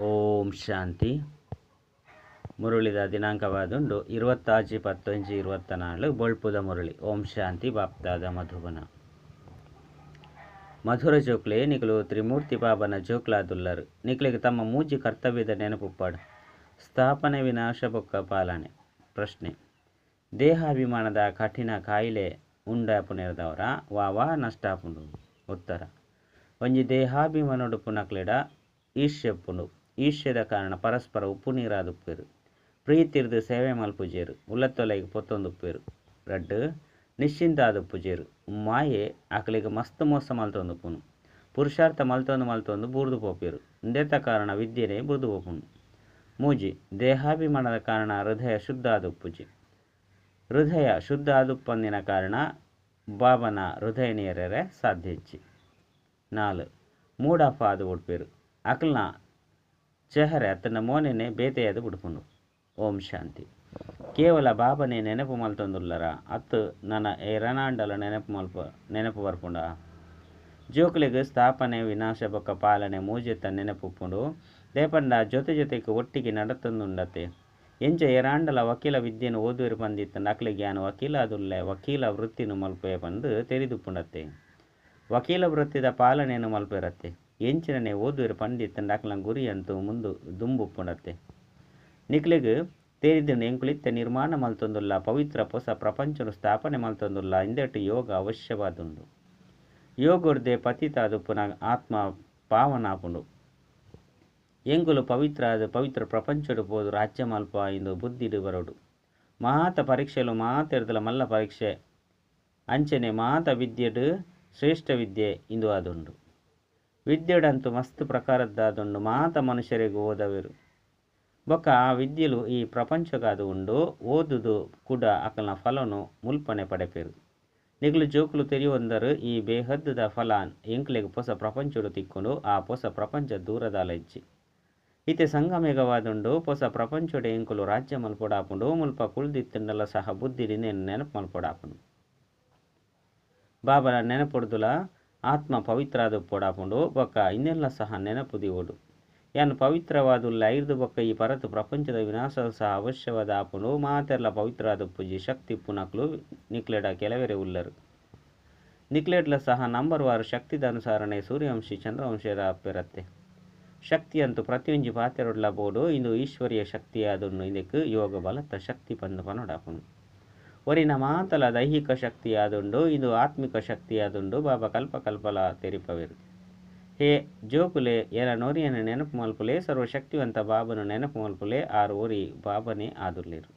ಓಂ ಶಾಂತಿ. ಮುರುಳಿದ ದಿನಾಂಕವಾದುಂಡು ಇರುವತ್ತಾಜಿ ಪತ್ತೊಂಜಿ ಇರುವತ್ತ ನಾಳು ಬೊಳ್ಪುದ ಮುರುಳಿ. ಓಂ ಶಾಂತಿ ಬಾಪ್ತಾದ ಮಧುಬನ. ಮಧುರ ಜೋಕ್ಲೆ ನಿಕಲು ತ್ರಿಮೂರ್ತಿ ಬಾಬನ ಜೋಕ್ಲಾದುಲ್ಲರು. ನಿಕ್ಲಿಗೆ ತಮ್ಮ ಮೂಜಿ ಕರ್ತವ್ಯದ ನೆನಪುಪ್ಪಾಡು. ಸ್ಥಾಪನೆ ವಿನಾಶ ಬೊಕ್ಕ ಪಾಲನೆ. ಪ್ರಶ್ನೆ. ದೇಹಾಭಿಮಾನದ ಕಠಿಣ ಕಾಯಿಲೆ ಉಂಡಾಪುನೆರದವರ ವಾವಾ ನಷ್ಟಾಪುಂಡು ಉತ್ತರ. ಒಂಜಿ ದೇಹಾಭಿಮಾನಡು ಪುನಕ್ಲೆಡ ಈಶ್ಯಪ್ಪುಂಡು ಈಶ್ಯದ ಕಾರಣ ಪರಸ್ಪರ ಉಪ್ಪು ನೀರಾದುಪ್ಪೇರು ಪ್ರೀತಿರ್ದು ಸೇವೆ ಮಲ್ಪುಜೇರು. ಉಲ್ಲತ್ತೊಲೆಗೆ ಪೊತ್ತೊಂದುಪ್ಪೇರು ರಡ್ಡು ನಿಶ್ಚಿಂತ ಆದುಪ್ಪುಜೇರು ಮಾಯೆ ಆಕಲಿಗೆ ಮಸ್ತ್ ಮೋಸ ಮಲ್ತೊಂದುಪ್ಪುನು ಪುರುಷಾರ್ಥ ಮಲ್ತೊಂದು ಮಲ್ತೊಂದು ಬೂರ್ದು ಪೋಪೇರು. ಇಂದೆತ್ತ ಕಾರಣ ವಿದ್ಯೆನೇ ಬುರ್ದು ಪೋಪುನು. ಮೂಜಿ, ದೇಹಾಭಿಮಾನದ ಕಾರಣ ಹೃದಯ ಶುದ್ಧ ಆದುಪ್ಪುಜಿ ಹೃದಯ ಶುದ್ಧ ಆದುಪ್ಪಂದಿನ ಕಾರಣ ಬಾಬನ ಹೃದಯ ನೀರರೆ ಸಾಧ್ಯ ಹೆಚ್ಚಿ. ನಾಲ್ ಮೂಡಪ್ಪ ಆದ ಉಡ್ಪೇರು ಅಕ್ಲನ ಚೆಹರೆ ಅತ್ತನ ಮೋನೆನೆ ಬೇತೆಯಾದ ಬಿಡ್ಕೊಂಡು ಓಂ ಶಾಂತಿ. ಕೇವಲ ಬಾಬನೇ ನೆನಪು ಮಲ್ತೊಂದುಲ್ಲರ? ಅತ್ತು ನನ್ನ ಎರನಾಂಡಲ ನೆನಪು ಮಲ್ಪ, ನೆನಪು ಬರ್ಪುಂಡ? ಜೋಕ್ಲಿಗೆ ಸ್ಥಾಪನೆ ವಿನಾಶ ಬೊಕ್ಕ ಪಾಲನೆ ಮೂಜೆತ್ತ ನೆನಪುಪ್ಪುಂಡು. ದೇಪಂಡ ಜೊತೆ ಜೊತೆಗೆ ಒಟ್ಟಿಗೆ ನಡತಂದುಂಡತೆ ಎಂಚ ಎರಾಂಡಲ ವಕೀಲ ವಿದ್ಯೆನು ಓದುವರು ಬಂದಿತ್ತ, ನಕಲಿ ಜ್ಞಾನ ವಕೀಲ ಅದುಲ್ಲೆ ವಕೀಲ ವೃತ್ತಿನು ಮಲ್ಪೆ ಬಂದು ತೆರೆದುಪುಂಡತ್ತೆ ವಕೀಲ ವೃತ್ತಿದ ಪಾಲನೆಯನ್ನು ಮಲ್ಪಿರತ್ತೆ ಎಂಚಿನನೆ ಓದುವಿರು ಗುರಿ ಅಂತೂ ಮುಂದು ಪುಣತೆ. ನಿಕ್ಲಿಗ್ ತೇರಿದ್ದು ಎಂಕುಳಿತ್ತ ನಿರ್ಮಾಣ ಮಲ್ತೊಂದುಲ್ಲ ಪವಿತ್ರ ಹೊಸ ಪ್ರಪಂಚನು ಸ್ಥಾಪನೆ ಮಲ್ತೊಂದುಲ್ಲ ಇಂದೆಟ್ಟು ಯೋಗ ಅವಶ್ಯವಾದುಂಡು. ತಾದು ಪುನಃ ಆತ್ಮ ಪಾವನಾಪುಂಡು. ಎಂಗುಲು ಪವಿತ್ರ ಪವಿತ್ರ ಪ್ರಪಂಚಡು ಪೋದು ರಾಜ್ಯ ಮಲ್ಪ ಇಂದು ಬುದ್ಧಿಡು ಬರೋಡು. ಮಾತ ಪರೀಕ್ಷೆಲು ಮಾತೆರ್ದಲ ಮಲ್ಲ ಪರೀಕ್ಷೆ ಅಂಚನೆ ಮಾತ ವಿದ್ಯೆಡು ಶ್ರೇಷ್ಠ ವಿದ್ಯೆ ಇಂದು ಆದುಂಡು. ವಿದ್ಯೆಡಂತೂ ಮಸ್ತ್ ಪ್ರಕಾರದ್ದಾದುಂಡು, ಮಾತ ಮನುಷ್ಯರಿಗೆ ಓದವಿರು. ಬೊಕ್ಕ ಆ ವಿದ್ಯೆಲು ಈ ಪ್ರಪಂಚಗಾದು ಉಂಡು, ಓದುದು ಕೂಡ ಅಕಲ್ನ ಫಲನು ಮುಲ್ಪನೆ ಪಡೆಪೇರು. ನಿಗ್ಲು ಜೋಕುಲು ತೆರಿಯೊಂದರು, ಈ ಬೇಹದ್ದದ ಫಲ ಎಂಕ್ಲೆಗ್ ಹೊಸ ಪ್ರಪಂಚಡು ತಿಕ್ಕೊಂಡು, ಆ ಹೊಸ ಪ್ರಪಂಚ ದೂರದಾಲ ಇಜ್ಜಿ ಇತ್ತೆ ಸಂಗಮೇಗವಾದುಂಡು ಹೊಸ ಪ್ರಪಂಚಡೆ ಎಂಕುಲು ರಾಜ್ಯ ಮಲ್ಪೊಡಾಪುಂಡು, ಮುಲ್ಪ ಕುಳ್ದಿತ್ತಂಡಲ ಸಹ ಬುದ್ಧಿಡಿ ನೆನ್ ನೆನಪು ಮಲ್ಪೊಡಾಪುಂಡು. ಬಾಬಲ ನೆನಪೊಡ್ದುಲ ಆತ್ಮ ಪವಿತ್ರಾದ ಪೊಡಾಪುಂಡು, ಬೊಕ್ಕ ಇನ್ನೆಲ್ಲ ಸಹ ನೆನಪುದಿ ಓಡು. ಯಾನು ಪವಿತ್ರವಾದುಲ್ಲ ಐರ್ದು ಬೊಕ್ಕ ಈ ಪರತು ಪ್ರಪಂಚದ ವಿನಾಶ ಸಹ ಅವಶ್ಯವಾದ ಆಪುಂಡು ಮಾತೆಲ್ಲ ಪವಿತ್ರಾದ ಪೂಜಿ ಶಕ್ತಿ ಪುನಕ್ಲು ನಿಕ್ಲೆಡ ಕೆಲವೆರೆ ಉಲ್ಲರು. ನಿಕ್ಲೆಡ್ಲ ಸಹ ನಂಬರ್ ವಾರು ಶಕ್ತಿದ ಅನುಸರಣೆ ಸೂರ್ಯವಂಶಿ ಚಂದ್ರವಂಶದ ಅಪ್ಪಿರತ್ತೆ. ಶಕ್ತಿ ಅಂತೂ ಪ್ರತಿಯೊಂಜಿ ಪಾತೆರೊಡ್ಲ ಬೋಡು, ಇಂದು ಈಶ್ವರಿಯ ಶಕ್ತಿಯಾದನ್ನು ಇದಕ್ಕೆ ಯೋಗ ಬಲತ್ತ ಶಕ್ತಿ ಪಂದು ಪನೊಡಾಪುಂಡು ಒರಿನ ಮಾತಲ ದೈಹಿಕ ಶಕ್ತಿಯಾದುಂಡು, ಇದು ಆತ್ಮಿಕ ಶಕ್ತಿಯಾದುಂಡು, ಬಾಬಾ ಕಲ್ಪ ಕಲ್ಪಲ ತೆರಿಪವಿರು ಹೇ ಜೋಕುಲೆ, ಎರ ನೋರಿಯನ ನೆನಪು ಮಲ್ಪುಲೆ ಸರ್ವಶಕ್ತಿವಂತ ಬಾಬನು ನೆನಪು ಮಲ್ಪುಲೆ ಆರು ಓರಿ ಬಾಬನೇ ಆದುರ್ಲಿರು.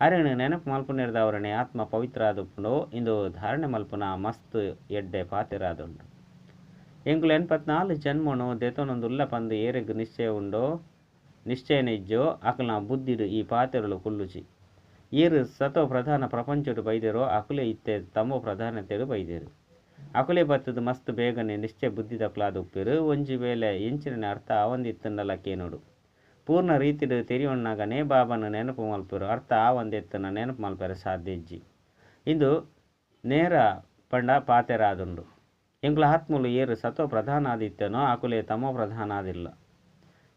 ಅರೆನು ನೆನಪು ಮಲ್ಪುನಿರ್ದವರನೆ ಆತ್ಮ ಪವಿತ್ರ ಆದುಪ್ಪುಂಡು ಇಂದು ಧಾರಣೆ ಮಲ್ಪುನ ಮಸ್ತ್ ಎಡ್ಡೆ ಪಾತಿರಾದುಂಡು. ಎಂಕುಲು ಎನ್ಪತ್ನಾಲ್ಕು ಜನ್ಮನು ದೆತೊನೊಂದುಲ್ಲ ಪಂದು ಏರೆಗ್ ನಿಶ್ಚಯ ಉಂಡೋ, ನಿಶ್ಚಯ ಇಜ್ಜೋ ಅಕಲ್ನ ಬುದ್ಧಿಡು ಈ ಪಾತಿರಲು ಕುಲ್ಲುಚಿ ಈರು ಸತೋ ಪ್ರಧಾನ ಪ್ರಪಂಚಡು ಬೈದೆರೋ, ಅಕುಲೆ ಇತ್ತೆ ತಮ್ಮೋ ಪ್ರಧಾನತೆಡು ಬೈದೆರು. ಅಕುಲೆ ಬತ್ತದು ಮಸ್ತ್ ಬೇಗನೆ ನಿಶ್ಚಯ ಬುದ್ಧಿ ಉಪ್ಪಿರು ಒಂಜಿ ವೇಳೆ ಎಂಚಿನ ಅರ್ಥ ಆವಂದಿತ್ತನಲ್ಲ ಕೇನೋಡು ಪೂರ್ಣ ರೀತಿಡು ತೆರಿಯೊಣ್ಣಾಗನೇ ಬಾಬನ ನೆನಪು ಮಲ್ಪರು, ಅರ್ಥ ಆವಂದಿತ್ತನ ನೆನಪು ಮಲ್ಪರೆ ಸಾಧ್ಯಜ್ಜಿ ಇಂದು ನೇರ ಪಂಡ ಪಾತೆರಾದುಂಡು. ಎಂಕ್ಲ ಆತ್ಮಲು ಏರು ಸತೋ ಪ್ರಧಾನ ಆದಿತ್ತನೋ ಅಕುಲೆ ತಮೋ ಪ್ರಧಾನ ಆದಿಲ್ಲ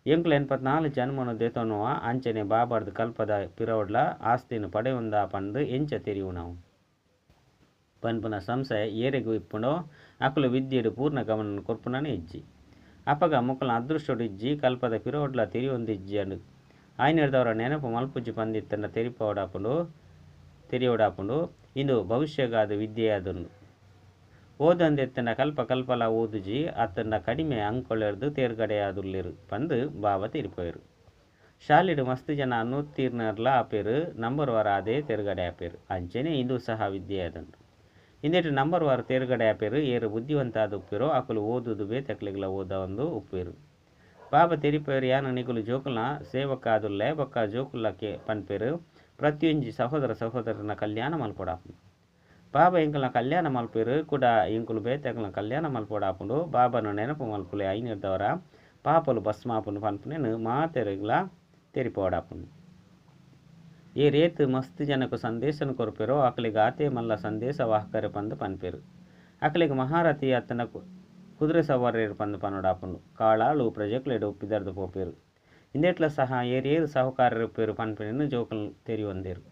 ಎಂಕ್ಲ ಎನ್ಪತ್ನಾಲ್ಕು ಜನ್ಮನು ದೇತೋನುವ ಅಂಚನೆ ಬಾಬಾರ್ದು ಕಲ್ಪದ ಪಿರವಡ್ಲ ಪಡೆ ಪಡೆಯುಂದ ಪಂದ್ ಎಂಚ ತೆರಿವು ನಾವು ಪನ್ಪುನ ಸಂಶಯ ಏರೆಗು ಇಪ್ಪುಂಡೋ, ಅಕುಲು ವಿದ್ಯೆಡು ಪೂರ್ಣ ಗಮನ ಕೊರ್ಪುನನೆ ಇಜ್ಜಿ. ಅಪಗ ಮುಕ್ಕಲ ಅದೃಷ್ಟಡು ಇಜ್ಜಿ, ಕಲ್ಪದ ಪಿರವಡ್ಲ ತೆರಿಯೊಂದಿಜ್ಜಿ ಅಂಡು. ಆಯ್ನಿಡ್ದವರ ನೆನಪು ಮಲ್ಪುಜ್ಜಿ ಪಂದಿತ್ತನ್ನ ತೆರಿಪವಡಾಪುಂಡು ತೆರಿಯೋಡಾಪುಂಡು ಇಂದು ಭವಿಷ್ಯಗಾದ ವಿದ್ಯೆಯಾದುಂಡು. ಓದಂದೆತ್ತನ ಕಲ್ಪ ಕಲ್ಪಲ ಓದುಜಿ ಅತ್ತನ ಕಡಿಮೆ ಅಂಕೊಳೆರ್ದು ತೇರ್ಗಡೆಯಾದುಲ್ಲಿರು ಪಂದು ಬಾವ ತೀರಿಪೋಯರು. ಶಾಲೆಡು ಮಸ್ತ್ ಜನ ಅನ್ನುತ್ತೀರ್ನರ್ಲ ಆಪೇರು ನಂಬರ್ ವಾರ ಅದೇ ತೇರ್ಗಡೆ ಆಪೇರು. ಅಂಚೆನೆ ಇಂದು ಸಹ ವಿದ್ಯೆಯಾದಂಡು ಇಂದೆಟ್ಟು ನಂಬರ್ ವಾರ ತೇರ್ಗಡೆ ಆಪೇರು, ಏರು ಬುದ್ಧಿವಂತ ಆದ ಉಪ್ಪಿರು, ಅಕಲು ಓದುದು ಬೇ ತೆಕ್ಲಿಗ್ಲ ಓದ ಒಂದು ಉಪ್ಪೇರು. ಬಾಬಾ ತೆರಿಪೇರು ಯಾನ ನಿಗುಲು ಜೋಕುಲ ಸೇವಕ ಆದುಲ್ಲೆ ಬೊಕ್ಕ ಜೋಕುಲಕ್ಕೆ ಪನ್ಪೇರು, ಪ್ರತಿಯೊಂಜಿ ಸಹೋದರ ಸಹೋದರನ ಕಲ್ಯಾಣ ಮಲ್ಪೊಡಾಪು ಬಾಬಾ ಎಂಕಲ್ನ ಕಲ್ಯಾಣ ಮಲ್ಪೇರು ಕೂಡ ಎಂಕುಲು ಬೇತೆಕಲ್ನ ಕಲ್ಯಾಣ ಮಲ್ಪೊಡಾಪುಂಡು ಬಾಬನ ನೆನಪು ಮಲ್ಪುಲೆ ಐನಿರ್ದವರ ಪಾಪಲು ಭಸ್ಮಾಪುನು ಪನ್ಪುನೇನು ಮಾತೆರೆಗ್ಲ ತೆರಿಪೋಡಾಪುಂಡು ಈ ರೇತು ಮಸ್ತ್ ಜನకు ಸಂದೇಶನ ಕೊರ್ಪೆರೋ ಅಕಲಿಗೆ ಆತೆ ಮಲ್ಲ ಸಂದೇಶ ವಾಹಕರೆ ಪಂದು ಪನ್ಪೇರು ಅಕಲಿಗೆ ಮಹಾರಥಿ ಅತ್ತನಕು ಕುದುರೆ ಸವಾರರು ಪಂದು ಪನ್ನಡಾಪುಂಡು ಕಾಳಾಳು ಪ್ರಜೆಕ್ಲೆಡು ಉಪ್ಪಿದರ್ದು ಪೋಪೇರು ಇಂದೆಟ್ಲ ಸಹ ಏರಿಯೇರು ಸಾಹುಕಾರರು ಪೇರು ಪನ್ಪೆನು ಜೋಕಲ್ ತೆರಿ ಒಂದೇರು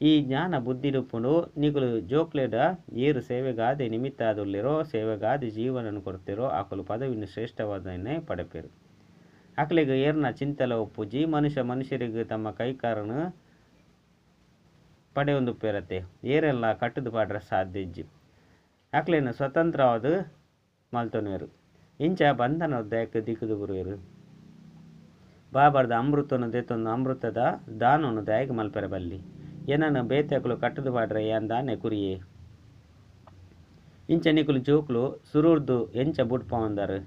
ಈ ಜ್ಞಾನ ರೂಪನು ನಿಕುಲು ಜೋಕ್ಲೆಡ ಏರು ಸೇವೆಗಾದಿ ನಿಮಿತ್ತ ಆದುಲ್ಲಿರೋ ಸೇವೆಗಾದಿ ಜೀವನನು ಕೊಡ್ತಿರೋ ಆಕಲು ಪದವಿನ ಶ್ರೇಷ್ಠವಾದನ್ನೇ ಪಡೆಪೇರು. ಆಕಲಿಗೆ ಏರ್ನ ಚಿಂತಲ ಒಪ್ಪುಜಿ ಮನುಷ್ಯ ಮನುಷ್ಯರಿಗೆ ತಮ್ಮ ಕೈಕಾರನ ಪಡೆಯೊಂದು ಪೇರತೆ, ಏರೆಲ್ಲ ಕಟ್ಟದು ಪಾಡ್ರ ಸಾಧ್ಯ ಇಜ್ಜಿ. ಆಕಲೇನು ಸ್ವತಂತ್ರವಾದ ಮಲ್ತೊನೇರು ಇಂಚ ಬಂಧನ ದಯಕ್ಕೆ ದಿಕ್ಕದು ಗುರುವೇರು. ಬಾಬರ್ದ ಅಮೃತನ ದೆತ್ತೊಂದು ಅಮೃತದ ದಾನವನ್ನು ದಯಕ್ಕೆ ಮಲ್ಪೆರ ಬಲ್ಲಿ ಏನನ್ನು ಬೇತೆಕಲು ಕಟ್ಟದು ಪಾಡ್ರೆ ಏನ್ ದಾನೆ ಕುರಿಯೇ. ಇಂಚ ನಿಕುಲು ಜೋಕ್ಲು ಸುರೂರ್ದು ಎಂಚ ಬುಡ್ಪವಂದರು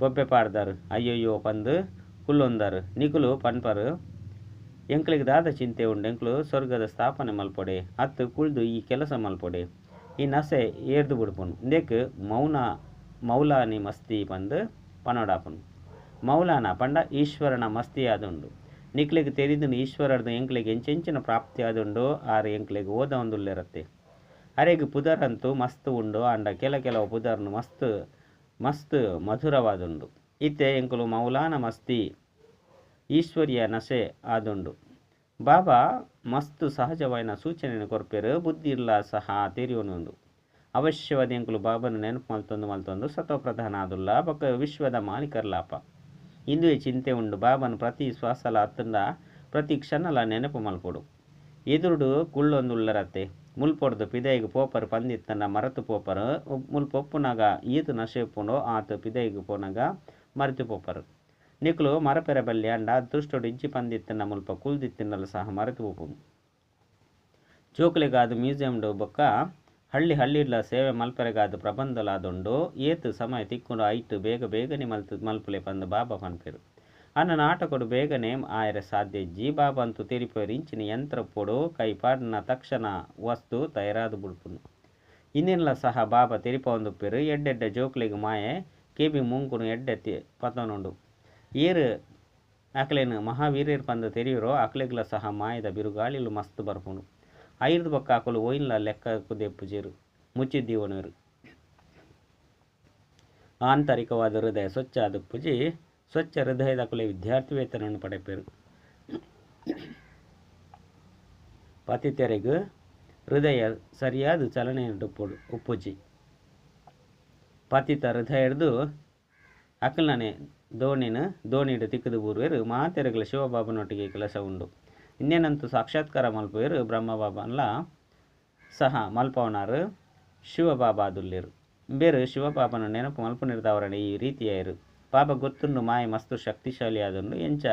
ಬೊಬ್ಬೆ ಪಾಡ್ದಾರು, ಅಯ್ಯಯ್ಯೋ ಪಂದು ಕುಲ್ಲೊಂದರು. ನಿಕುಲು ಪನ್ಪರು, ಎಂಕ್ಲಿಗೆ ದಾದ ಚಿಂತೆ ಉಂಡು, ಎಂಕ್ಲು ಸ್ವರ್ಗದ ಸ್ಥಾಪನೆ ಮಲ್ಪೊಡೆ, ಅತ್ತು ಕುಳ್ದು ಈ ಕೆಲಸ ಮಲ್ಪೊಡೆ. ಈ ನಸೆ ಏರ್ದು ಬಿಡ್ಪುನು. ಇಂದೆಕ್ ಮೌನ, ಮೌಲಾನಿ ಮಸ್ತಿ ಪಂದು ಪನೋಡಾಪನು. ಮೌಲಾನ ಪಂಡ ಈಶ್ವರನ ಮಸ್ತಿ ಆದುಂಡು ನಿಕ್ಲಿಗೆ ತೆರಿದನು ಈಶ್ವರರ್ದು ಎಂಕ್ಲಿಗೆ ಎಂಚೆಂಚಿನ ಪ್ರಾಪ್ತಿ ಆದುಂಡು ಆರು ಎಂಕ್ಲಿಗೆ ಓದ ಒಂದುಲ್ಲಿರತ್ತೆ ಅರೆಗ್ ಪುದರಂತೂ ಮಸ್ತ್ ಉಂಡು, ಅಂಡ ಕೆಲ ಕೆಲವು ಪುದರ್ನು ಮಸ್ತ್ ಮಸ್ತ್ ಮಧುರವಾದುಂಡು. ಇತ್ತೆ ಎಂಕುಲು ಮೌಲಾನ ಮಸ್ತಿ, ಈಶ್ವರ್ಯ ನಶೆ ಆದುಂಡು. ಬಾಬಾ ಮಸ್ತ್ ಸಹಜವಾಯಿನ ಸೂಚನೆಯನ್ನು ಕೊರಪೇರು, ಬುದ್ಧಿ ಇಲ್ಲ ಸಹ ತೆರಿಯೋನುಂಡು ಅವಶ್ಯವಾದ ಎಂಕುಲು ಬಾಬನ ನೆನಪು ಮಲ್ತೊಂದು ಮಲ್ತೊಂದು ಸತ್ವಪ್ರಧಾನ ಆದುಲ್ಲ, ಬಕ ವಿಶ್ವದ ಮಾಲೀಕರ್ಲಾಪ. ಇಂದುವೆ ಚಿಂತೆ ಉಂಡು. ಬಾಬನ್ ಪ್ರತಿ ಶ್ವಾಸಲ ಹತ್ತಂದ ಪ್ರತಿ ಕ್ಷಣಲ ನೆನಪು ಮಲ್ಪೊಡು ಎದುರುಡು ಕುಳ್ಳೊಂದುಳ್ಳರತ್ತೆ. ಮುಲ್ಪೊಡ್ದು ಪಿದೈಗು ಪೋಪರ್ ಪಂದಿತ್ತನ ಮರತು ಪೋಪರು ಮುಲ್ಪೊಪ್ಪುನಾಗ ಈತು ನಶೆಪ್ಪುಂಡು, ಆತ ಪಿದೈಗು ಪೋನಾಗ ಮರೆತು ಪೋಪರು. ನಿಕ್ಲು ಮರಪೆರ ಬಲ್ಲಿ ಅಂಡ ಅದೃಷ್ಟೋಡು ಇಜ್ಜಿ ಪಂದಿತ್ತನ ಮುಲ್ಪ ಕುಲ್ದಿತ್ತಿನಲು ಸಹ ಮರೆತು ಪೋಪುಂಡು. ಜೋಕುಲೆಗಾದು ಮ್ಯೂಸಿಯಂಡು ಬೊಕ್ಕ ಹಳ್ಳಿ ಹಳ್ಳಿಲ ಸೇವೆ ಮಲ್ಪರೆಗಾದ ಪ್ರಬಂಧಲಾದೊಂಡು ಏತು ಸಮಯ ತಿಕ್ಕುಂಡು ಐಟು ಬೇಗ ಬೇಗನೆ ಮಲ್ತು ಮಲ್ಪುಲೆ ಪಂದು ಬಾಬಾ ಪನ್ಪೆರು. ಅನ್ನ ನಾಟಕೊಡು ಬೇಗನೆ ಆಯರ ಸಾಧ್ಯ ಇಜ್ಜಿ. ಬಾಬಾ ಅಂತೂ ತಿರಿಪೇರು ಇಂಚಿನ ಯಂತ್ರ ಪೊಡು ಕೈ ಪಾಡಿನ ತಕ್ಷಣ ವಸ್ತು ತಯಾರಾದು ಬುಡ್ಪುನು ಇನ್ನೆಲ್ಲ ಸಹ ಬಾಬಾ ತೆರಿಪ ಒಂದು ಪೇರು ಎಡ್ಡೆಡ್ಡೆ ಜೋಕ್ಲಿಗೆ ಮಾಯೆ ಕೇಬಿ ಮುಂಕುನು ಎಡ್ಡೆ ಪತನುಂಡು. ಏರು ಅಕ್ಲೇನು ಮಹಾವೀರ್ಯರು ಪಂದು ತೆರಿಯುರೋ ಅಕ್ಲೆಗ್ಲ ಸಹ ಮಾಯದ ಬಿರುಗಾಳಿಲು ಮಸ್ತ್ ಬರ್ಪುನು ಐರ್ದು ಬೊಕ್ಕ ಆಕಲು ಒಯ್ಲ ಲೆಕ್ಕ ಕುದೆಪ್ಪುಜೇರು ಮುಚ್ಚಿದ್ದೀವನರು ಆಂತರಿಕವಾದ ಹೃದಯ, ಸ್ವಚ್ಛ ಆದುಪ್ಪುಜಿ ಸ್ವಚ್ಛ ಹೃದಯದ ಕುಲೆ ವಿದ್ಯಾರ್ಥಿ ವೇತನವನ್ನು ಪಡೆಪೇರು ಪತಿತೆರೆಗು ಹೃದಯ ಸರಿಯಾದ ಚಲನೆಯನ್ನು ಉಪ್ಪುಡು ಉಪ್ಪುಜಿ. ಪತಿತ ಹೃದಯ ಹಿಡಿದು ಅಕಲ್ನನೆ ದೋಣಿನ ದೋಣಿಡು ತಿಕ್ಕದು ಬೂರುವೆರು, ಮಾತೆರೆಗಳ ಶಿವಬಾಬನೊಟ್ಟಿಗೆ ಕೆಲಸ ಉಂಡು. ಇನ್ನೇನಂತೂ ಸಾಕ್ಷಾತ್ಕಾರ ಮಲ್ಪುವೆರು ಬ್ರಹ್ಮಬಾಬನ್ಲ ಸಹ ಮಲ್ಪವನಾರು ಶಿವಬಾಬಾದುಲ್ಲಿರು ಬೇರು ಶಿವಬಾಬನ ನೆನಪು ಮಲ್ಪನಿರ್ದವರನೆ ಈ ರೀತಿಯಾಯಿರು ಪಾಪ ಗೊತ್ತುಂಡು ಮಾಯ ಮಸ್ತು ಶಕ್ತಿಶಾಲಿ ಆದುಂಡು ಎಂಚ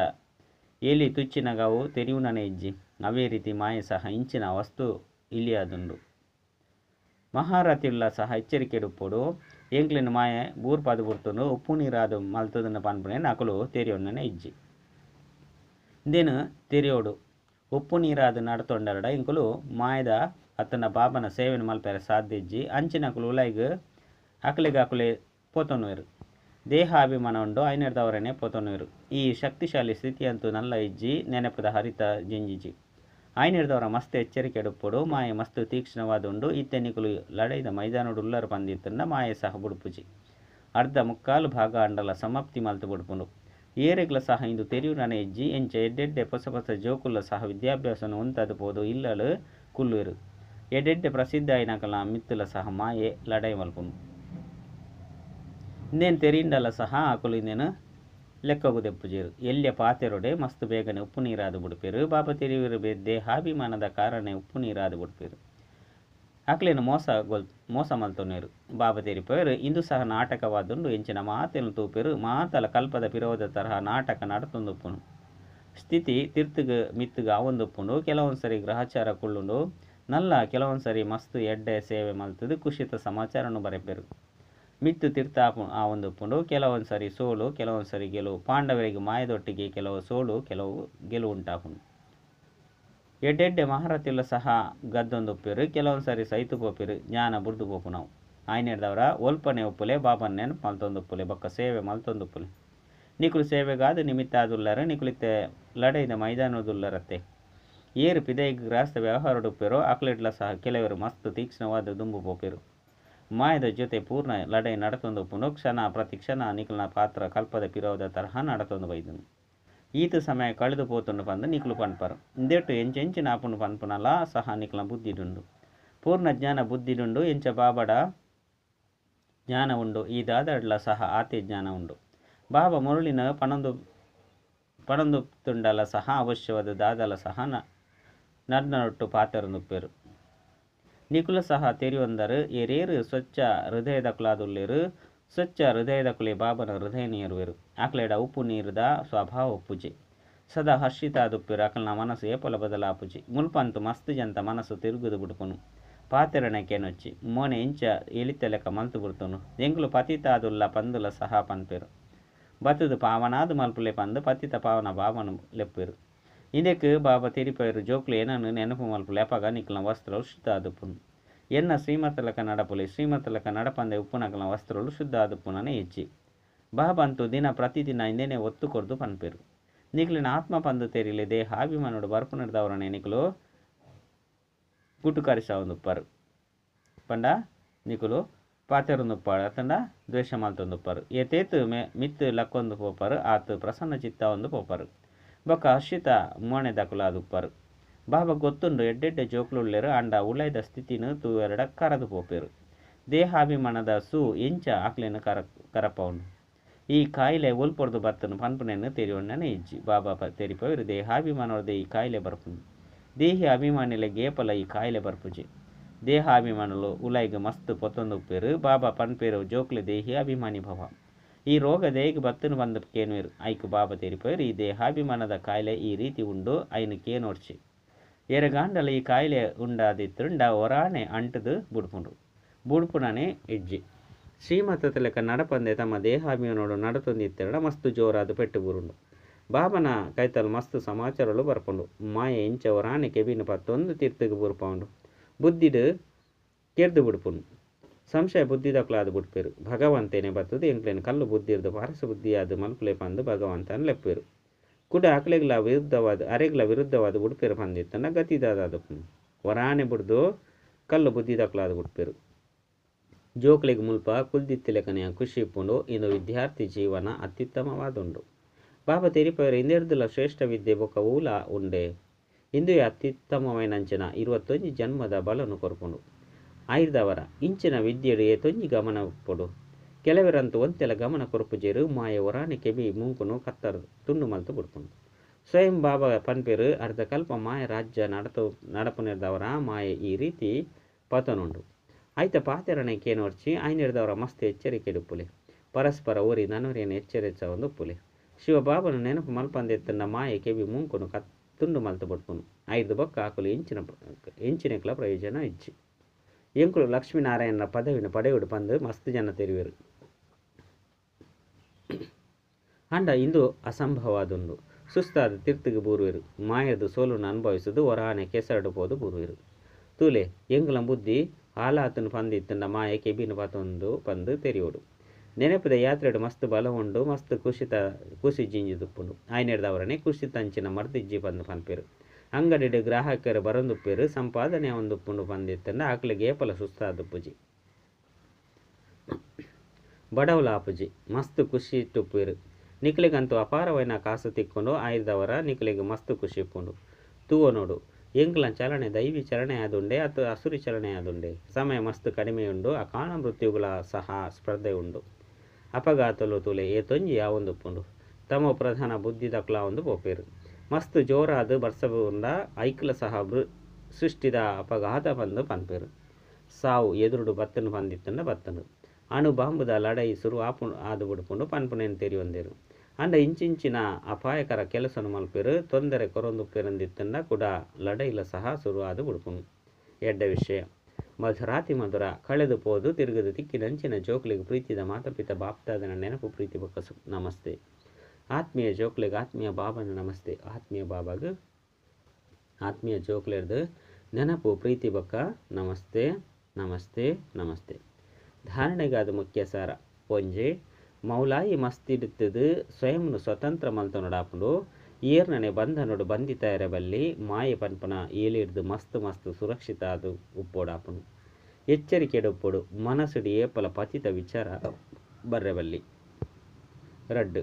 ಎಲಿ ತುಚ್ಚಿನಗವು ತೆರಿಯುನನೆ ಇಜ್ಜಿ. ಅವೇ ರೀತಿ ಮಾಯೆ ಸಹ ಇಂಚಿನ ವಸ್ತು ಇಲಿಯಾದುಂಡು. ಮಹಾರಥಿಲ್ಲ ಸಹ ಎಚ್ಚರಿಕೆಡುಪ್ಪುಡು ಎಂಕ್ಲಿನ ಮಾಯೆ ಬೂರ್ಪಾದು ಬುರ್ತುಂಡು ಉಪ್ಪು ನೀರಾದು ಮಲ್ತದನ್ನ ಪನ್ಪುನೆ ನಕಲು ತೆರಿಯೋಣ್ಣನೆ ಇಜ್ಜಿ. ಇಂದೇನು ತೆರಿಯೋಡು? ಮಾಯದ ಅತ್ತನ ಬಾಬನ ಸೇವೆನ ಮಲ್ಪೆರ ಇಜ್ಜಿ ಅಂಚಿನಕುಲು ಉಲೈಗ್ ಅಕಲಿಗೆ ಅಕುಲೆ ದೇಹ ಅಭಿಮಾನ ಉಂಡು ಐನರ್ದವರನೆ ಪೋತೊನುವೆರು ಈ ಶಕ್ತಿಶಾಲಿ ಸ್ಥಿತಿಯಂತೂ ನಲ್ಲ ಇಜ್ಜಿ ನೆನಪದ ಹರಿತ ಜಿಂಜಿಜಿ ಐನಿರ್ದವರ ಮಸ್ತ್ ಎಚ್ಚರಿಕೆ ಎಡುಪ್ಪುಡು ಮಾಯೆ ಮಸ್ತ್ ತೀಕ್ಷ್ಣವಾದುಂಡು ಇತ್ತೆನಿಕುಲು ಲಡೈದ ಮೈದಾನುಡು ಉಲ್ಲರು ಪಂದಿತ್ತನ್ನ ಮಾಯೆ ಸಹ ಬುಡುಪುಜಿ ಅರ್ಧ ಮುಕ್ಕಾಲು ಭಾಗ ಅಂಡಲ ಸಮಾಪ್ತಿ ಮಲ್ತು ಬುಡುಪುಂಡು. ಏರೆಗ್ಲ ಸಹ ಇಂದು ತೆರೆಯುರನೆ ಜಿ ಎಂಚ ಎಡ್ಡೆಡ್ಡೆ ಹೊಸ ಹೊಸ ಜೋಕುಲ್ಲ ಸಹ ವಿದ್ಯಾಭ್ಯಾಸನ ಉಂತದು ಪೋದು ಇಲ್ಲಲು ಕುಲ್ಲುವೆರು ಎಡೆಡ್ಡೆ ಪ್ರಸಿದ್ಧ ಆಯ್ನಕಲ ಮಿತ್ತುಲ ಸಹ ಮಾಯೆ ಲಡೈ ಮಲ್ಪುಂಡು ಇಂದೇನು ತೆರಿಂಡಲ ಸಹ ಆಕುಲು ಇಂದೇನು ಲೆಕ್ಕಗು ದೆಪ್ಪುಜೇರು ಎಲ್ಯ ಪಾತೆರೊಡೆ ಮಸ್ತ್ ಬೇಗನೆ ಉಪ್ಪು ನೀರಾದು ಬಿಡ್ಪೇರು. ಬಾಬ ತೆರಿವಿರು ಬೆದ್ದೆ ಹಾಭಿಮಾನದ ಕಾರಣ ಉಪ್ಪು ನೀರಾದು ಬಿಡ್ಪೇರು. ಆಕ್ಲೇನು ಮೋಸ ಗೊಲ್, ಮೋಸ ಮಲ್ತೊನೇರು ಬಾಬಾ ತೆರಿಪೇರು ಇಂದು ಸಹ ನಾಟಕವಾದುಂಡು ಎಂಚಿನ ಮಾತೆನು ತೂಪೇರು, ಮಾತಲ ಕಲ್ಪದ ಪಿರೋದ ತರಹ ನಾಟಕ ನಡತೊಂದುಪ್ಪುನು. ಸ್ಥಿತಿ ತಿರ್ತುಗ ಮಿತ್ತುಗ ಅವೊಂದುಪ್ಪುಂಡು ಕೆಲವೊಂದು ಸರಿ ಗ್ರಹಚಾರ ಕುಳ್ಳುಂಡು, ನಲ್ಲ ಕೆಲವೊಂದು ಸರಿ ಮಸ್ತ್ ಎಡ್ಡೆ ಸೇವೆ ಮಲ್ತದು ಕುಶಿತ ಸಮಾಚಾರನು ಬರೆಪೇರು ಮಿತ್ತು ತೀರ್ಥ ಆ ಒಂದು ಪುಂಡು ಕೆಲವೊಂದು ಸರಿ ಸೋಲು ಕೆಲವೊಂದು ಸರಿ ಗೆಲುವು, ಪಾಂಡವರಿಗೆ ಮಾಯದೊಟ್ಟಿಗೆ ಕೆಲವು ಸೋಲು, ಕೆಲವು ಗೆಲುವು ಉಂಟಾಪುಂಡು. ಎಡ್ಡೆಡ್ಡೆ ಮಹಾರಥಿಲ್ಲ ಸಹ ಗದ್ದೊಂದು ಒಪ್ಪಿರು. ಕೆಲವೊಂದು ಸಾರಿ ಸೈತು ಗೋಪಿರು ಜ್ಞಾನ ಬುರ್ದು ಗೋಪು ನಾವು. ಆಯ್ನೆಡ್ದವರ ಒಲ್ಪನೆ ಒಪ್ಪುಲೆ, ಬಾಬನ ನೆನಪು ಮಲ್ತೊಂದುಪ್ಪುಲೆ ಬೊಕ್ಕ ಸೇವೆ ಮಲ್ತೊಂದುಪ್ಪುಲೆ ನಿಕುಲು ಸೇವೆಗಾದ ನಿಮಿತ್ತ ಆದುಲ್ಲರ ನಿಕುಲಿತ್ತೆ ಲಡೈದ ಮೈದಾನದುಲ್ಲರತ್ತೆ. ಏರು ಪಿದೈಗ್ ಗ್ರಾಸ್ತ ಉಡುಪಿರೋ ಅಕ್ಲೆಡ್ಲ ಸಹ ಕೆಲವರು ಮಸ್ತ್ ತೀಕ್ಷ್ಣವಾದ ದುಂಬು ಪೋಪೇರು. ಮಾಯದ ಜೊತೆ ಪೂರ್ಣ ಲಡೈ ನಡತೊಂದು ಉಪ್ಪುಂಡು ಕ್ಷಣ ಪ್ರತಿ ಕ್ಷಣ ನಿಕುಲನ ಪಾತ್ರ ಕಲ್ಪದ ಪಿರೋದ ತರಹ ನಡತೊಂದು ಬೈದನು ಈತ ಸಮಯ ಕಳೆದು పోతుండు పందు నికులు పన్పరు ఇందెట్టు ఎంచెంచిన ఆపును పన్పునలా సహా నికుల బుద్ధిడుండు పూర్ణ జ్ఞాన బుద్ధిడుండు ఎంచ బాబడ ಜ್ಞಾನ ಉಂಡು ಈ ದಾದಡ್ಲ ಸಹ ಆತೆ ಜ್ಞಾನ ಉಂಡು ಬಾಬಾ ಮುರುಳಿನ ಪಣಂದು ಪಣಂದುಪ್ತುಂಡಲ ಸಹ ಅವಶ್ಯವಾದ ದಾದಲ ಸಹ ನ ನಡ್ನೊಟ್ಟು ಪಾತೆರನುಪ್ಪೆರು ನಿಕುಲ ಸಹ ತೆರಿಯೊಂದರು ಎರೇರು ಸ್ವಚ್ಛ ಹೃದಯದ ಕುಲಾದುಲ್ಲೇರು ಸ್ವಚ್ಛ ಹೃದಯದ ಕುಲೆ ಬಾಬನ ಹೃದಯ ನೀರುವೆರು ಆಕಲೇಡವು ನೀರದ ಸ್ವಭಾವ ಪೂಜೆ. ಸದಾ ಹರ್ಷಿತಾದುಪ್ಪಿರಾಕಲ್ನ ಮನಸ್ಸು ಏಪಲ ಬದಲಾಪುಜಿ. ಮುಲ್ಪಂತು ಮಸ್ತ್ ಜಂತ ಮನಸ್ಸು ತಿರುಗುದು ಬುಡುಕೊನು ಪಾತಿರಣಕ್ಕೆ ನೊಚ್ಚಿ. ಮೋನೆ ಇಂಚ ಎಳಿತೆಲೆಕ ಮಲ್ತು ಬುಡ್ತನು. ಎಂಗ್ಲು ಪತಿತಾದುಲ್ಲ ಪಂದುಲ ಸಹ ಪನ್ಪೆರು. ಬತ್ತದು ಪಾವನಾದು ಮಲ್ಪುಲೆ ಪಂದು ಪತಿತ ಪಾವನ ಬಾವನು ಲೆಪ್ಪೆರು. ಇದಕ್ಕೆ ಬಾಬ ತಿರಿಪೇರು ಜೋಕ್ಲು ಏನನ್ನು ನೆನಪು ಮಲ್ಪು ಲೆಪಗ ನಿಕ್ಲ ವಸ್ತ್ರವು ಶುದ್ಧಾದುಪ್ಪುನು ಎನ್ನ ಶ್ರೀಮತಲಕ ನಡಪುಲಿ ಶ್ರೀಮತಲಕ ನಡಪಂದೆ ಉಪ್ಪುನಕಲ ವಸ್ತ್ರಗಳು ಶುದ್ಧಾದುಪ್ಪುನನೇ ಹೆಚ್ಚಿ. ಬಾಬಾ ಅಂತೂ ದಿನ ಪ್ರತಿದಿನ ಇಂದೇನೆ ಒತ್ತು ಕೊರ್ದು ಪನ್ಪೇರು ನಿಕ್ಲಿನ ಆತ್ಮ ಪಂದು ತೆರಿಲಿ ದೇಹ ಅಭಿಮಾನುಡು ಬರ್ಪು ನಡೆದವರನೆ ನಿಕ್ಲು గుట్టుకరిసావుందుప్పారు పండ నికులు ಪಾತೆರೊಂದುಪ್ಪಾಳು ಅತಂಡ ದ್ವೇಷ ಮಲ್ತೊಂದುಪ್ಪಾರು ಏತೇತು ಮೆ ಮಿತ್ ಲಕ್ಕೊಂದು ಪೋಪಾರು ಆತು ಪ್ರಸನ್ನ ಚಿತ್ತ ಒಂದು ಪೋಪಾರು ಬೊಕ್ಕ ಹರ್ಷಿತ ಮೋಣೆ ದಕುಲಾದುಪ್ಪಾರು ಬಾಬಾ ಗೊತ್ತುಂಡು ಎಡ್ಡೆಡ್ಡೆ ಜೋಕ್ಲುಳ್ಳೇರು ಅಂಡ ಉಳೈದ ಸ್ಥಿತಿನು ತೂವೆರಡ ಕರದು ಪೋಪೇರು ದೇಹಾಭಿಮಾನದ ಸು ಎಂಚ ಆಕ್ಲೆನು ಕರ ಕರಪವನು ಈ ಕಾಯಿಲೆ ಒಲ್ಪೊಡ್ದು ಬತ್ತನು ಪನ್ಪುನೆನ್ನು ತೆರಿಯೊಣ್ಣನೆ ಇಜ್ಜಿ ಬಾಬಾ ದೇಹ ದೇಹಾಭಿಮಾನದ ಈ ಕಾಯಿಲೆ ಬರ್ಪುಂಜಿ ದೇಹಿ ಅಭಿಮಾನಿಲೆ ಗೇಪಲ ಈ ಕಾಯಿಲೆ ಬರ್ಪುಜಿ ದೇಹ ಅಭಿಮಾನುಲು ಮಸ್ತ್ ಪೊತ್ತೊಂದುಪ್ಪೇರು ಬಾಬಾ ಪನ್ಪೇರು ಜೋಕ್ಲೆ ದೇಹಿ ಅಭಿಮಾನಿ ಭವ. ಈ ರೋಗ ದೇಹಿಗೆ ಬತ್ತನು ಬಂದ ಕೇನುವೆರು ಐಕು ಬಾಬಾ ತೆರಿಪೇರು ಈ ದೇಹಾಭಿಮಾನದ ಕಾಯಿಲೆ ಈ ರೀತಿ ಉಂಡು, ಐನು ಕೇನೋಡ್ಚಿ ಎರಗಾಂಡಲ ಈ ಕಾಯಿಲೆ ಉಂಡಾದಿತ್ತುಂಡ, ಒರಾಣೆ ಅಂಟದು ಬುಡ್ಪುಂಡ್ರು ಬುಡ್ಪುನನೆ ಇಜ್ಜಿ. ಲೆಕ್ಕ ನಡಪಂದೆ ತಮ್ಮ ದೇಹಾಭಿಮಾನೋಡು ನಡತೊಂದಿತ್ತೆರಡ ಮಸ್ತ್ ಜೋರಾದು ಪೆಟ್ಟು ಬುರುಂಡು ಬಾಬನ ಕೈತಲ್ ಮಸ್ತ್ ಸಮಾಚಾರಗಳು ಬರ್ಪುಂಡು. ಮಾಯ ಎಂಚವರಾಣೆ ಕೆಬಿನ ಪತ್ತೊಂದು ತೀರ್ಥಗೆ ಬುರ್ಪೌಂಡು. ಬುದ್ಧಿಡು ಕೆರ್ದು ಬಿಡ್ಪುಂಡು. ಸಂಶಯ ಬುದ್ಧಿದಕ್ಲಾದ ಬಿಡ್ಪೇರು. ಭಗವಂತೇನೆ ಬತ್ತದು ಎಂಕ್ಲೇನು ಕಲ್ಲು ಬುದ್ಧಿರ್ದು ಪಾರಸ ಬುದ್ಧಿ ಮಲ್ಪುಲೆ ಪಂದು ಭಗವಂತನ ಲೆಪ್ಪೇರು. ಕುಡ ಅಕ್ಲೆಗ್ಲ ವಿರುದ್ಧವಾದ ಅರೆಗ್ಲ ವಿರುದ್ಧವಾದ ಬಿಡ್ಪೇರು ಪಂದಿತ್ತಂಡ ಗತಿದಾದ ವರಾಣೆ ಬಿಡ್ದು ಕಲ್ಲು ಬುದ್ಧಿದಕ್ಲಾದ ಬಿಡ್ಪೇರು. ಜೋಕ್ಲೆಗ್ ಮುಲ್ಪ ಕುಲ್ದಿತ್ತಿಲೆಕನೆಯ ಖುಷಿ ಇಪ್ಪುಂಡು ಇಂದು ವಿದ್ಯಾರ್ಥಿ ಜೀವನ ಅತ್ಯುತ್ತಮವಾದುಂಡು. ಬಾಬಾ ತೆರಿಪವರ ಇಂದೆರ್ದುಲ ಶ್ರೇಷ್ಠ ವಿದ್ಯೆ ಬೊಕ ಊಲ ಉಂಡೆ. ಇಂದು ಅತ್ಯುತ್ತಮವೈನಂಚಿನ ಇರುವತ್ತೊಂಜಿ ಜನ್ಮದ ಬಲನು ಕೊರ್ಪುಂಡು. ಆಯ್ದವರ ಇಂಚಿನ ವಿದ್ಯೆಡು ಏ ತೊಂಜಿ ಗಮನ ಪಡು. ಕೆಲವರಂತೂ ಒಂತೆಲ ಗಮನ ಕೊರ್ಪುಜೇರು ಮಾಯ ಒರಾಣೆ ಕೆಬಿ ಮುಂಕುನು ಕತ್ತರ್ ತುಂಡು ಮಲ್ತು ಬಿಡ್ಪುಂಡು. ಸ್ವಯಂ ಬಾಬಾ ಪನ್ಪೇರು ಅರ್ಧ ಕಲ್ಪ ಮಾಯ ರಾಜ್ಯ ನಡತು ನಡಪುನಿರ್ದವರ ಮಾಯ ಈ ರೀತಿ ಪತನುಂಡು. ಪಾತೆರಣೆ ಕೇನೋರ್ಚಿ ಆಯ್ನಿರ್ದವರ ಮಸ್ತ್ ಎಚ್ಚರಿಕೆ ಇಡುಪ್ಪುಲೆ. ಪರಸ್ಪರ ಊರಿ ನನ್ನೂರೇನು ಪುಲೆ. ಶಿವಬಾಬನು ನೆನಪು ಮಲ್ಪಂದೆತ್ತನ್ನ ಮಾಯ ಕೆವಿ ಮುಂಕುನು ಕತ್ತುಂಡು ಮಲ್ತು ಬಡ್ಪುನು ಐದು ಬೊಕ್ಕ ಆಕುಲು ಎಂಚಿನ ಎಂಚಿನಕ್ಲ ಪ್ರಯೋಜನ ಇಜ್ಜಿ. ಎಂಕುಲು ಲಕ್ಷ್ಮೀನಾರಾಯಣನ ಪದವಿನ ಪಡೆಯುಡು ಪಂದು ಮಸ್ತ್ ಜನ ತೆರುವೆರು ಅಂಡ ಇಂದು ಅಸಂಭವಾದುಂಡು ಸುಸ್ತಾದ ತೀರ್ಥಗೆ ಬೂರುವೆರು. ಮಾಯದ ಸೋಲನ್ನು ಅನುಭವಿಸುವುದು ಹೊರಾನೆ ಕೆಸರಡು ಪೋದು ಬೂರುವೆರು. ತೂಲೆ, ಎಂಗ್ಲ ಬುದ್ಧಿ ಹಾಲಾತನು ನಮ್ಮ ಮಾಯ ಕೆಬಿನ ಪತೊಂದು ಪಂದು ತೆರಿಯೋಡು. ನೆನಪಿದ ಯಾತ್ರೆಡು ಮಸ್ತ್ ಬಲ ಉಂಡು ಮಸ್ತ್ ಕುಸಿತ, ಕುಸಿ ಜಿಂಜಿ ದುಪ್ಪುಂಡು ಆಯ್ನೆಡ್ದವರನೆ ಕುಸಿ ತಂಚಿನ ಮರ್ದಿಜ್ಜಿ ಪಂದು ಪನ್ಪೇರು. ಅಂಗಡಿಡು ಗ್ರಾಹಕರು ಬರಂದುಪ್ಪೇರು, ಸಂಪಾದನೆ ಒಂದುಪ್ಪುಂಡು ಪಂದಿತ್ತಂಡ ಆಕಲಿಗೆ ಏಪಲ ಸುಸ್ತಾದುಪ್ಪುಜಿ. ಬಡವಲಾಪುಜಿ, ಮಸ್ತ್ ಖುಷಿ ಇಟ್ಟುಪ್ಪೇರು ನಿಕ್ಲಿಗಂತೂ ಅಪಾರವೈನ ಕಾಸು ತಿಕ್ಕೊಂಡು, ಆಯ್ದವರ ನಿಕ್ಲಿಗೆ ಮಸ್ತ್ ಖುಷಿ ಇಪ್ಪುಂಡು ತೂವ ಎಂಕ್ಲ ಚಲನೆ, ದೈವಿ ಚಲನೆ ಆದುಂಡೆ ಅಥವಾ ಅಸುರಿ ಚಲನೆ ಆದುಂಡೆ ಸಮಯ ಮಸ್ತ್ ಉಂಡು ಅಕಾಣ ಮೃತ್ಯುಗಳ ಸಹ ಸ್ಪರ್ಧೆ ಉಂಡು ಅಪಘಾತಲು ತುಲೆ, ಏ ತೊಂಜಿ ಯಾವೊಂದುಪ್ಪುಂಡು ತಮ ಪ್ರಧಾನ ಬುದ್ಧಿ ದಕ್ಲ ಒಂದು ಪೋಪೇರು. ಮಸ್ತ್ ಜೋರಾದ ಬರ್ಸಬುಂಡ, ಐಕ್ಲ ಸಹ ಬೃ, ಸೃಷ್ಟಿದ ಅಪಘಾತ ಬಂದು ಪನ್ಪೇರು. ಸಾವು ಎದುರುಡು ಬತ್ತನು ಬಂದಿತ್ತಂಡ ಬತ್ತನು. ಅಣು ಬಾಂಬುದ ಲಡೈ ಸುರು ಆಪು ಆದು ಬಿಡ್ಪುಂಡು ಪನ್ಪುನೇನು ತೆರಿ ಒಂದೇರು ಅಂಡ ಇಂಚಿಂಚಿನ ಅಪಾಯಕರ ಕೆಲಸನು ಮಲ್ಪೇರು, ತೊಂದರೆ ಕೊರೊಂದುಪ್ಪೇರಂದಿತ್ತಂಡ ಕೂಡ ಲಡೈಲ ಸಹ ಶುರು ಆದು ಬಿಡ್ಪುನು ಎಡ್ಡ ವಿಷಯ. ಮಧುರಾತಿ ಮಧುರ, ಕಳೆದು ಪೋದು, ತಿರುಗದು ತಿಕ್ಕಿನಂಚಿನ ಜೋಕ್ಲಿಗೆ ಪ್ರೀತಿದ ಮಾತಪಿತ ಬಾಪ್ತಾದನ ನೆನಪು ಪ್ರೀತಿ ಬೊಕ್ಕಸು. ನಮಸ್ತೆ. ಆತ್ಮೀಯ ಜೋಕ್ಲಿಗೆ ಆತ್ಮೀಯ ಬಾಬನ ನಮಸ್ತೆ. ಆತ್ಮೀಯ ಬಾಬಾಗ. ಆತ್ಮೀಯ ಜೋಕ್ಲೆರ್ದು ನೆನಪು ಪ್ರೀತಿ ಬಕ್ಕ. ನಮಸ್ತೆ ನಮಸ್ತೆ ನಮಸ್ತೆ. ಧಾರಣೆಗಾದ ಮುಖ್ಯ ಸಾರ. ಒಂಜೆ ಮೌಲಾಯಿ ಮಸ್ತಿಡ್ತದು ಸ್ವಯಂನು ಸ್ವತಂತ್ರ ಮಲ್ತನೊಡಾಪುಂಡು ಏರ್ನನೆ ಬಂಧನೊಡು ಬಂಧಿತಾಯರೆ ಬಲ್ಲಿ ಮಾಯೆ ಪನ್ಪನ ಏಲಿಡ್ದು ಮಸ್ತ್ ಮಸ್ತ್ ಸುರಕ್ಷಿತ ಅದು ಎಚ್ಚರಿಕೆಡು ಎಚ್ಚರಿಕೆಡುಪ್ಪುಡು ಮನಸ್ಸುಡಿ ಏಪಲ ಪತಿತ ವಿಚಾರ ಬರ್ರೆ ಬಲ್ಲಿ ರಡ್ಡು,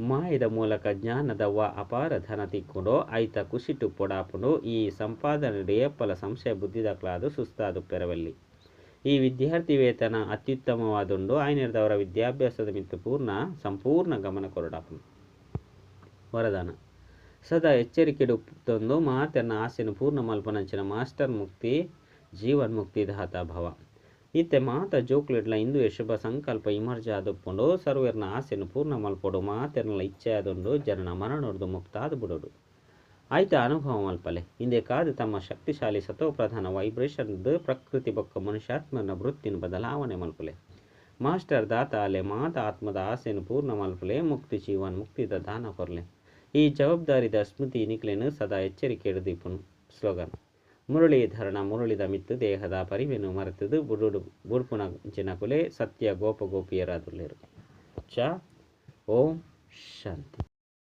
ಮಾಯದ ಮೂಲಕ ಜ್ಞಾನದವ್ವ ಅಪಾರ ಧನ ತಿಕ್ಕೊಂಡು ಐತ ಕುಸಿಟು ಪೊಡಾಪುಂಡು ಈ ಸಂಪಾದನೆ ಏಪಲ ಸಂಶಯ ಬುದ್ಧಿದಕ್ಲಾದು ಸುಸ್ತಾದು ಪೆರವಲ್ಲಿ ಈ ವಿದ್ಯಾರ್ಥಿ ವೇತನ ಅತ್ಯುತ್ತಮವಾದುಂಡು ಆಯ್ನಿರ್ದವರ ವಿದ್ಯಾಭ್ಯಾಸದ ಮಿತ್ತು ಪೂರ್ಣ, ಸಂಪೂರ್ಣ ಗಮನ ಕೊರಡಾಪು ವರದಾನ. ಸದಾ ಎಚ್ಚರಿಕೆಡು ತಂದು ಮಾತನ್ನ ಆಸೆನ ಪೂರ್ಣ ಮಲ್ಪನಂಚಿನ ಮಾಸ್ಟರ್ ಮುಕ್ತಿ, ಜೀವನ್ ಮುಕ್ತಿ ದಾತ ಭವ. ಇತ್ತೆ ಮಾತ ಜೋಕ್ಲೆಟ್ಲ ಇಂದು ಶುಭ ಸಂಕಲ್ಪ ಇಮರ್ಜ ಆದುಪ್ಪುಂಡು ಸರ್ವೇರ್ನ ಆಸೆನ ಪೂರ್ಣ ಮಲ್ಪಡು ಮಾತೆರ್ನಲ ಇಚ್ಛೆ ಆದುಂಡು ಜನನ ಮರಣೊಡ್ದು ಮುಕ್ತಾದ ಬಿಡೋಡು. ಆಯ್ತ ಅನುಭವ ಮಲ್ಪಲೆ ಹಿಂದೆ ಕಾದು ತಮ್ಮ ಶಕ್ತಿಶಾಲಿ ಸತೋ ಪ್ರಧಾನ ವೈಬ್ರೇಷನ್ದು ಪ್ರಕೃತಿ ಬೊಕ್ಕ ಮನುಷ್ಯಾತ್ಮನ ವೃತ್ತಿನ ಬದಲಾವಣೆ ಮಲ್ಪಲೆ. ಮಾಸ್ಟರ್ ದಾತ ಅಲೆ ಮಾತ ಆತ್ಮದ ಆಸೆಯನ್ನು ಪೂರ್ಣ ಮಲ್ಪಲೆ, ಮುಕ್ತಿ ಜೀವನ್ ಮುಕ್ತಿದ ದಾನ ಕೊರಲೆ. ಈ ಜವಾಬ್ದಾರಿದ ಸ್ಮೃತಿ ನಿಕ್ಲೆನು ಸದಾ ಎಚ್ಚರಿಕೆ ಹಿಡಿದಿಪ್ಪುನು ಸ್ಲೋಗನ್. ಮುರಳೀಧರಣ ಮುರುಳಿದ ಮಿತ್ತು ದೇಹದ ಪರಿವೆನು ಮರೆತದು ಬುಡುಡು ಬುಡ್ಪುನ ಕುಲೆ ಸತ್ಯ ಗೋಪ ಗೋಪಿಯರಾದುಲ್ಲೇರು ಚ ಓಂ ಶಾಂತಿ.